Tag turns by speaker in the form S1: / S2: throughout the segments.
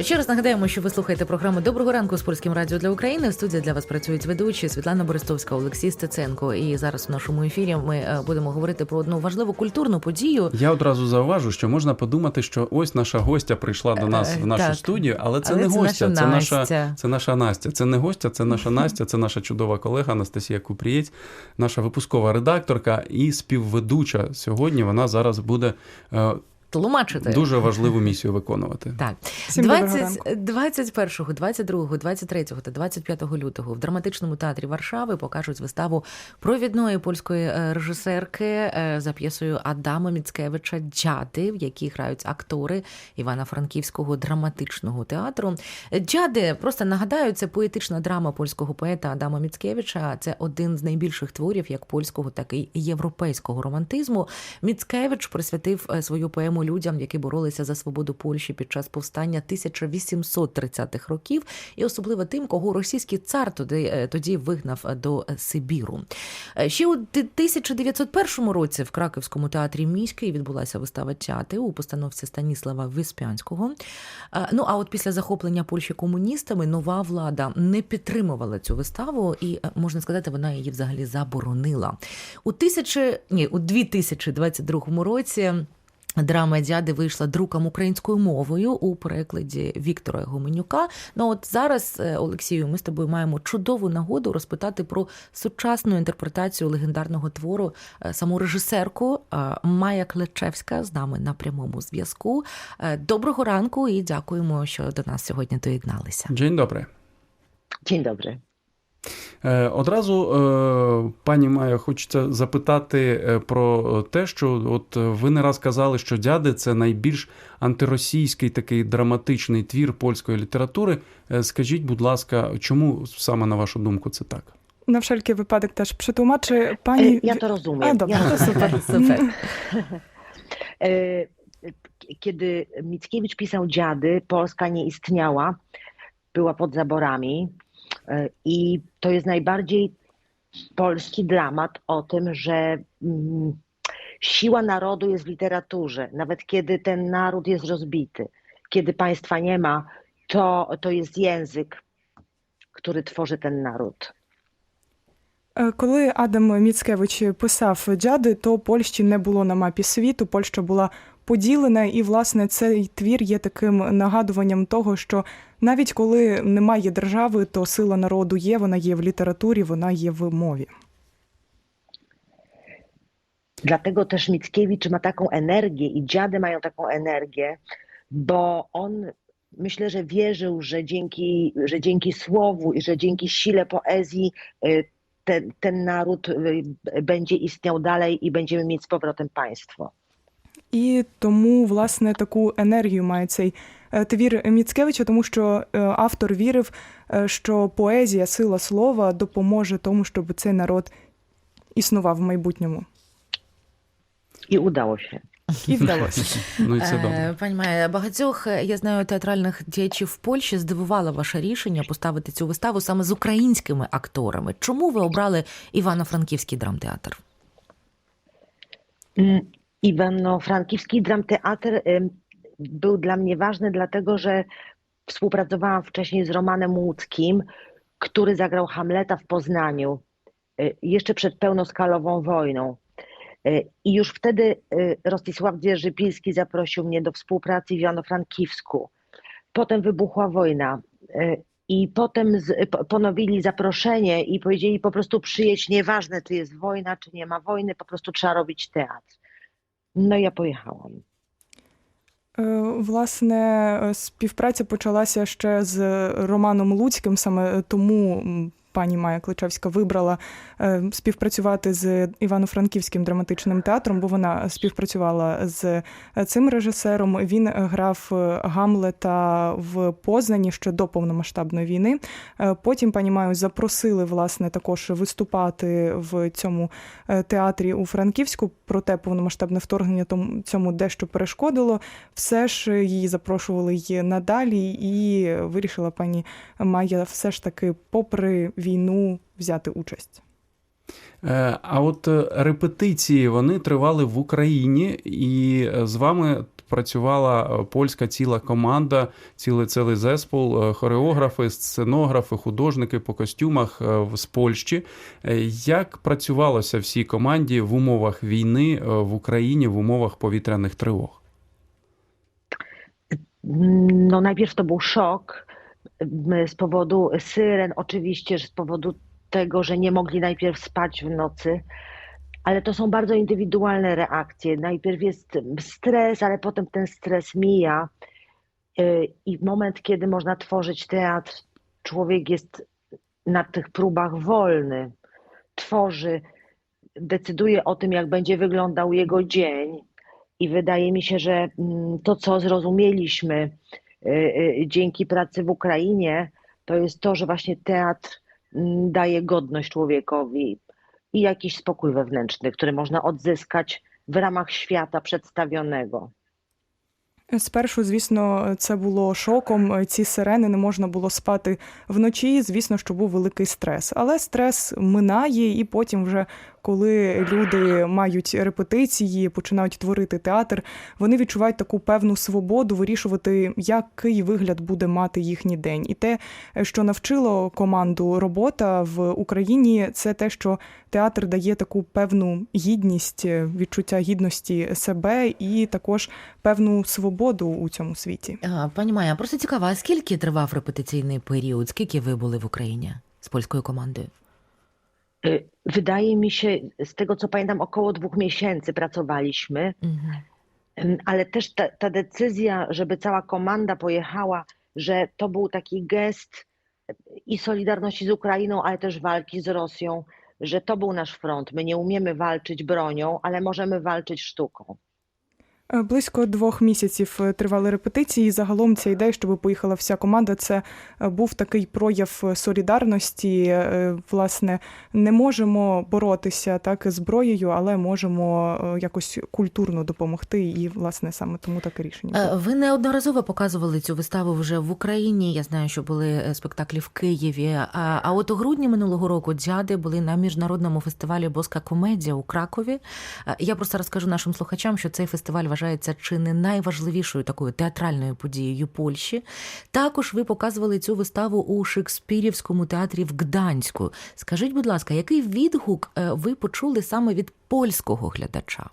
S1: Ще раз нагадаємо, що ви слухаєте програму Доброго ранку з польським радіо для України. В студії для вас працюють ведучі Світлана Борисовська, Олексій Стеценко. І зараз в нашому ефірі ми е, будемо говорити про одну важливу культурну подію.
S2: Я одразу зауважу, що можна подумати, що ось наша гостя прийшла до нас
S1: Е,
S2: в нашу
S1: так.
S2: студію, але це
S1: Але
S2: не
S1: це
S2: гостя,
S1: наша
S2: це наша, це наша Настя. Це не гостя, це наша Настя, це наша чудова колега Анастасія Купрієць, наша випускова редакторка і співведуча. Сьогодні вона зараз буде е,
S1: Тлумачити.
S2: дуже важливу місію виконувати.
S1: Так,
S3: Всім доброго
S1: 20, 21, 22, 23 та 25 лютого в драматичному театрі Варшави покажуть виставу провідної польської е, режисерки е, за п'єсою Адама Міцкевича Джади, в якій грають актори Івано-Франківського драматичного театру. Джади, просто нагадаю, це поетична драма польського поета Адама Міцкевича. Це один з найбільших творів як польського, так і європейського романтизму. Міцкевич присвятив е, свою поему людям, які боролися за свободу Польщі під час повстання 1830-х років, і особливо тим, кого російський цар тоді, е, тоді вигнав до Сибіру. Е, Ще у 1901 році в Краківському театрі міський відбулася вистава «Тяти» у постановці Станіслава Виспянського. Е, Ну а от після захоплення Польщі комуністами нова влада не підтримувала цю виставу, і е, можна сказати, вона її взагалі заборонила. У тисячі ні, у 2022 році. Драма дяди вийшла друком українською мовою у перекладі Віктора Гоменюка. Ну от зараз, е, Олексію, ми з тобою маємо чудову нагоду розпитати про сучасну інтерпретацію легендарного твору е, саму режисерку е, Майя Клечевська з нами на прямому зв'язку. Доброго ранку і дякуємо, що до нас сьогодні доєдналися.
S2: Dzień dobry.
S4: Dzień dobry.
S2: Е, Одразу, е, пані Майя, хочеться запитати е, про те, що от ви не раз казали, що дяди це найбільш антиросійський такий драматичний твір польської літератури. Скажіть, будь ласка, чому саме на вашу думку це так?
S3: На wszelki wypadek też przetłumaczy pani.
S4: E, Ja to rozumiem.
S3: A, dobra,
S4: ja
S3: to super.
S1: Супер.
S4: K- Kiedy Mickiewicz pisał Dziady, Polska nie istniała, była pod zaborami i to jest najbardziej polski dramat o tym, że mm, siła narodu jest w literaturze. Nawet kiedy ten naród jest rozbity, kiedy państwa nie ma, to, to jest język, który tworzy ten naród.
S3: Е, Коли Адам Міцкевич писав джади, то Польщі не було на мапі світу. Польща була поділена, і власне цей твір є таким нагадуванням того, що навіть коли немає держави, то сила народу є, вона є в літературі, вона є в мові.
S4: Dlatego też Mickiewicz ma taką energię i dziady mają taką energię, bo on myślę, że wierzył, że dzięki, że dzięki słowu i że dzięki sile poezji y, ten, ten naród będzie istniał dalej i będziemy mieć z powrotem państwo.
S3: І тому, власне, таку енергію має цей твір Міцкевича, тому що автор вірив, що поезія, сила слова допоможе тому, щоб цей народ існував в майбутньому.
S4: Udało się.
S3: І вдалося.
S2: Ну і це добре.
S1: Е, Пані Майя, багатьох е, я знаю театральних діячів в Польщі здивувало ваше рішення поставити цю виставу саме з українськими акторами. Чому ви обрали Івано-Франківський драмтеатр?
S4: Mm, Iwano-Frankiwski Dramteatr ym, był dla mnie ważny, dlatego że współpracowałam wcześniej z Romanem Łódzkim, który zagrał Hamleta w Poznaniu y, jeszcze przed pełnoskalową wojną. Y, I już wtedy y, Rostisław Dzierżypilski zaprosił mnie do współpracy w Iwano-Frankiwsku. Potem wybuchła wojna y, i potem z, po- ponowili zaproszenie i powiedzieli po prostu przyjedź, nieważne czy jest wojna, czy nie ma wojny, po prostu trzeba robić teatr. No ja pojechałam.
S3: Е, Власне, е, співпраця почалася ще з Романом Луцьким, саме тому м, пані Майя Кличевська вибрала е, співпрацювати з Івано-Франківським драматичним театром, бо вона співпрацювала з цим режисером. Він грав е, Гамлета в Познані ще до повномасштабної війни. Е, Потім пані Маю запросили власне також виступати в цьому е, театрі у Франківську. Проте повномасштабне вторгнення тому- цьому дещо перешкодило. Все ж її запрошували й надалі, і вирішила пані Майя все ж таки, попри війну, взяти участь.
S2: Е, А от е, репетиції вони тривали в Україні, і е, з вами працювала польська ціла команда, цілий цілий зеспол, хореографи, сценографи, художники по костюмах з Польщі. Як працювалося всій команді в умовах війни в Україні, в умовах повітряних тривог?
S4: No najpierw to był szok z powodu syren, oczywiście, z powodu tego, że nie mogli najpierw spać w nocy, ale to są bardzo indywidualne reakcje. Najpierw jest stres, ale potem ten stres mija y, i moment, kiedy można tworzyć teatr, człowiek jest na tych próbach wolny, tworzy, decyduje o tym, jak będzie wyglądał jego dzień. I wydaje mi się, że mm, to, co zrozumieliśmy dzięki pracy w Ukrainie, to jest to, że właśnie teatr mm, daje godność człowiekowi i jakiś spokój wewnętrzny, który można odzyskać w ramach świata przedstawionego.
S3: Спершу, звісно, це було шоком. Ці сирени не можна було спати вночі. Звісно, що був великий стрес. Але стрес минає, і потім, вже коли люди мають репетиції, починають творити театр, вони відчувають таку певну свободу вирішувати, який вигляд буде мати їхній день. І те, що навчило команду робота в Україні, це те, що театр дає таку певну гідність, відчуття гідності себе і також певну свободу у цьому світі.
S1: Пані Майя, просто цікаво, а скільки тривав репетиційний період? Скільки ви були в Україні з польською командою?
S4: Y, wydaje mi się, z tego co pamiętam, około dwóch miesięcy pracowaliśmy, mhm. ale też ta, ta, decyzja, żeby cała komanda pojechała, że to był taki gest i solidarności z Ukrainą, ale też walki z Rosją, że to był nasz front. My nie umiemy walczyć bronią, ale możemy walczyć sztuką.
S3: Е, Близько двох місяців е, тривали репетиції. Загалом ця ідея, щоб поїхала вся команда, це е, був такий прояв солідарності. Власне, не можемо боротися так зброєю, але можемо якось культурно допомогти. І власне саме тому таке рішення.
S1: Ви неодноразово показували цю виставу вже в Україні. Я знаю, що були спектаклі в Києві. А, от у грудні минулого року дзяди були на міжнародному фестивалі Боска комедія у Кракові. Я просто розкажу нашим слухачам, що цей фестиваль вважається чи не найважливішою такою театральною подією Польщі. Також ви показували цю виставу у Шекспірівському театрі в Гданську. Скажіть, будь ласка, який відгук е, ви почули саме від польського глядача?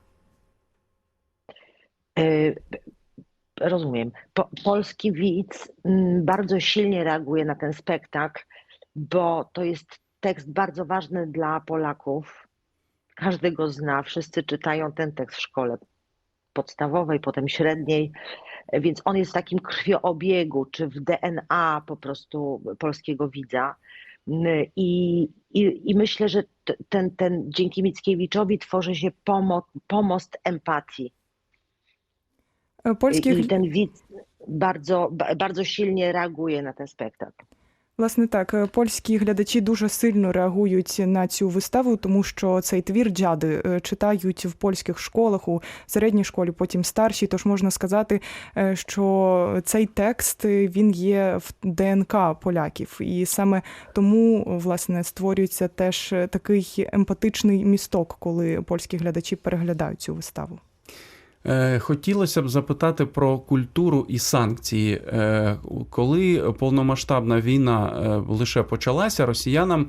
S4: Y, Rozumiem. Po, polski widz bardzo silnie reaguje na ten spektakl, bo to jest tekst bardzo ważny dla Polaków. Każdy go zna, wszyscy czytają ten tekst w szkole podstawowej, potem średniej, więc on jest w takim krwioobiegu, czy w DNA po prostu polskiego widza. I, i, i myślę, że ten, ten dzięki Mickiewiczowi tworzy się pomo, pomost empatii.
S3: Polskich...
S4: I ten widz bardzo, bardzo silnie reaguje na ten spektakl.
S3: Власне, так, е, польські глядачі дуже сильно реагують на цю виставу, тому що цей твір джади е, читають в польських школах у середній школі, потім старшій. Тож можна сказати, е, що цей текст він є в ДНК поляків, і саме тому власне створюється теж такий емпатичний місток, коли польські глядачі переглядають цю виставу.
S2: Е, Хотілося б запитати про культуру і санкції. Е, Коли повномасштабна війна е, лише почалася, росіянам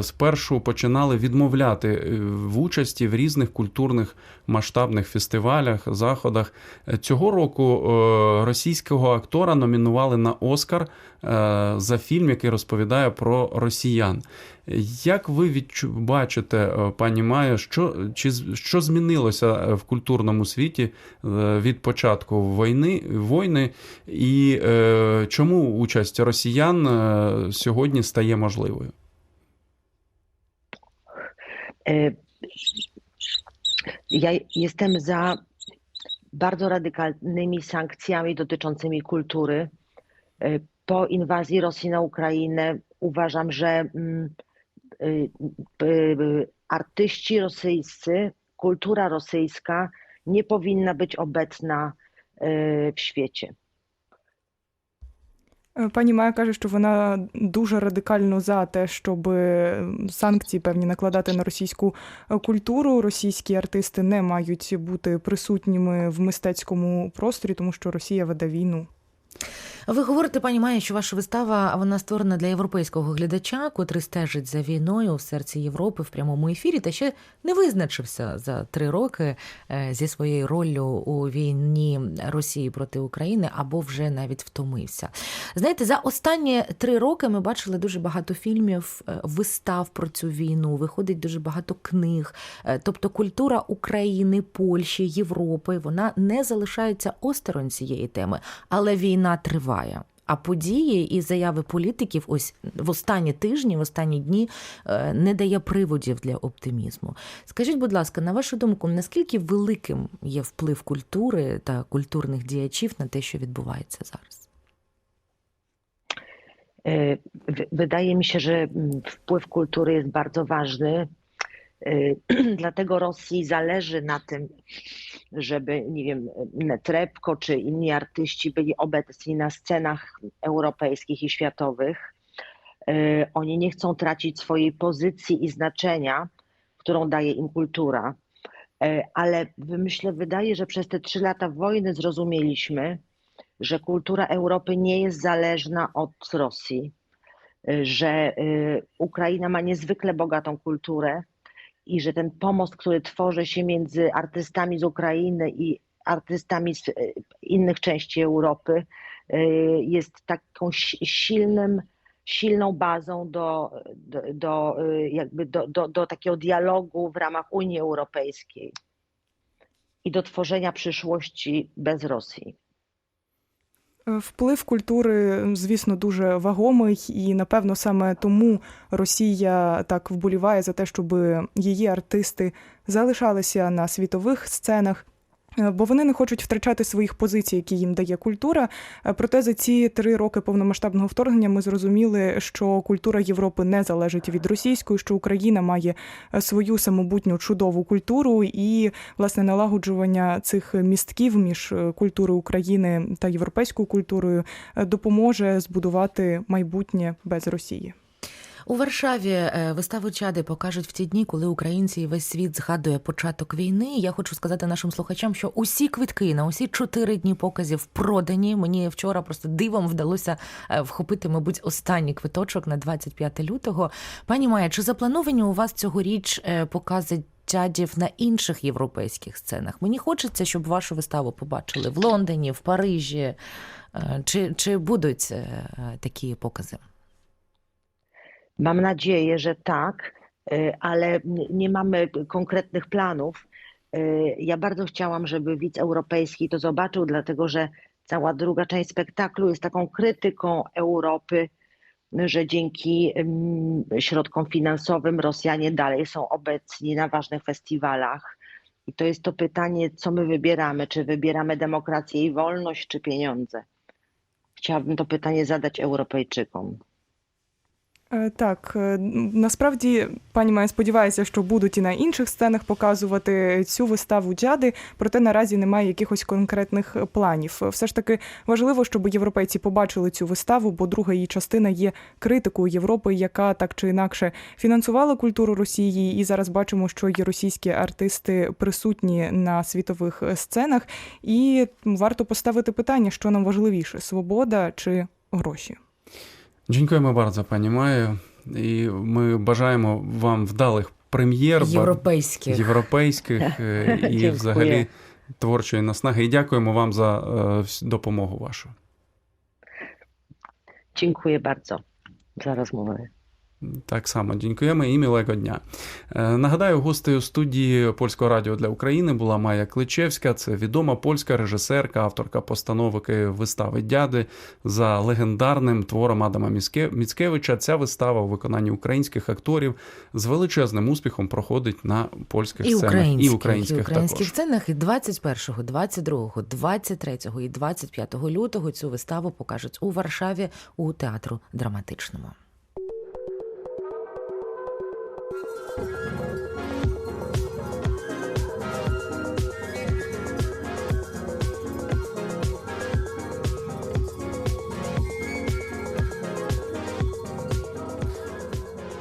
S2: спершу починали відмовляти в участі в різних культурних масштабних фестивалях, заходах. Цього року російського актора номінували на Оскар за фільм, який розповідає про росіян. Як ви відчу... бачите, е, пані Майя, що, чи, що змінилося е, в культурному світі е, від початку війни, війни і е, чому участь росіян сьогодні стає можливою?
S4: Ja jestem za bardzo radykalnymi sankcjami dotyczącymi kultury. E, Po inwazji Rosji na Ukrainę uważam, że mm, artyści rosyjscy, kultura rosyjska nie powinna być obecna w świecie.
S3: Пані Майя каже, що вона дуже радикально за те, щоб санкції певні накладати на російську культуру. Російські артисти не мають бути присутніми в мистецькому просторі, тому що Росія веде війну.
S1: Ви говорите, пані Майя, що ваша вистава вона створена для європейського глядача, котрий стежить за війною в серці Європи в прямому ефірі, та ще не визначився за три роки е, зі своєю роллю у війні Росії проти України або вже навіть втомився. Знаєте, за останні три роки ми бачили дуже багато фільмів, е, вистав про цю війну. Виходить дуже багато книг. Е, Тобто культура України, Польщі, Європи вона не залишається осторонь цієї теми, але війна триває. А події і заяви політиків ось в останні тижні, в останні дні е, не дає приводів для оптимізму. Скажіть, будь ласка, на вашу думку, наскільки великим є вплив культури та культурних діячів на те, що відбувається зараз?
S4: Wydaje mi się, że mm, wpływ kultury jest bardzo. E, Dlatego Rosji zależy na tym, żeby, nie wiem, Netrepko czy inni artyści byli obecni na scenach europejskich i światowych. E, Oni nie chcą tracić swojej pozycji i znaczenia, którą daje im kultura. E, Ale myślę, wydaje, że przez te trzy lata wojny zrozumieliśmy, że kultura Europy nie jest zależna od Rosji, y, że y, Ukraina ma niezwykle bogatą kulturę i że ten pomost, który tworzy się między artystami z Ukrainy i artystami z y, innych części Europy, y, jest taką si- silnym, silną bazą do, do, do, y, jakby do, do, do takiego dialogu w ramach Unii Europejskiej i do tworzenia przyszłości bez Rosji.
S3: Е, Вплив культури, звісно, дуже вагомий, і напевно саме тому Росія так вболіває за те, щоб її артисти залишалися на світових сценах. Е, Бо вони не хочуть втрачати своїх позицій, які їм дає культура. Е, Проте за ці три роки повномасштабного вторгнення ми зрозуміли, що культура Європи не залежить від російської, що Україна має е, свою самобутню чудову культуру, і власне налагоджування цих містків між культурою України та європейською культурою допоможе збудувати майбутнє без Росії.
S1: У Варшаві е, виставу чади покажуть в ті дні, коли українці і весь світ згадує початок війни. Я хочу сказати нашим слухачам, що усі квитки на усі чотири дні показів продані. Мені вчора просто дивом вдалося е, вхопити, мабуть, останній квиточок на 25 лютого. Пані Майя, чи заплановані у вас цьогоріч е, покази? Чадів на інших європейських сценах. Мені хочеться, щоб вашу виставу побачили в Лондоні, в Парижі. Чи, чи будуть такі покази?
S4: Mam nadzieję, że tak, y, ale nie mamy konkretnych planów. Y, Ja bardzo chciałam, żeby widz europejski to zobaczył, dlatego że cała druga część spektaklu jest taką krytyką Europy, że dzięki środkom finansowym Rosjanie dalej są obecni na ważnych festiwalach. I to jest to pytanie, co my wybieramy? Czy wybieramy demokrację i wolność, czy pieniądze? Chciałabym to pytanie zadać Europejczykom.
S3: Е, Так, е, насправді пані Майя сподівається, що будуть і на інших сценах показувати цю виставу джади, проте наразі немає якихось конкретних планів. Все ж таки важливо, щоб європейці побачили цю виставу, бо друга її частина є критикою Європи, яка так чи інакше фінансувала культуру Росії. І зараз бачимо, що є російські артисти присутні на світових сценах. І варто поставити питання, що нам важливіше: свобода чи гроші.
S2: Дякуємо bardzo, пані Майо. І ми бажаємо вам вдалих прем'єр,
S1: Європейських.
S2: європейських і взагалі творчої наснаги. І дякуємо вам за е, допомогу вашу.
S4: Dziękuję bardzo za rozmowę.
S2: Так само дякуємо і милого дня. Е, Нагадаю, гостею студії Польського радіо для України була Майя Кличевська. Це відома польська режисерка, авторка постановки вистави Дяди за легендарним твором Адама Міцке- Міцкевича. Ця вистава у виконанні українських акторів з величезним успіхом проходить на польських
S1: І
S2: сценах
S1: українських,
S2: і українських,
S1: і українських
S2: також.
S1: сценах. І 21, 22, 23 і 25 лютого цю виставу покажуть у Варшаві у театру драматичному.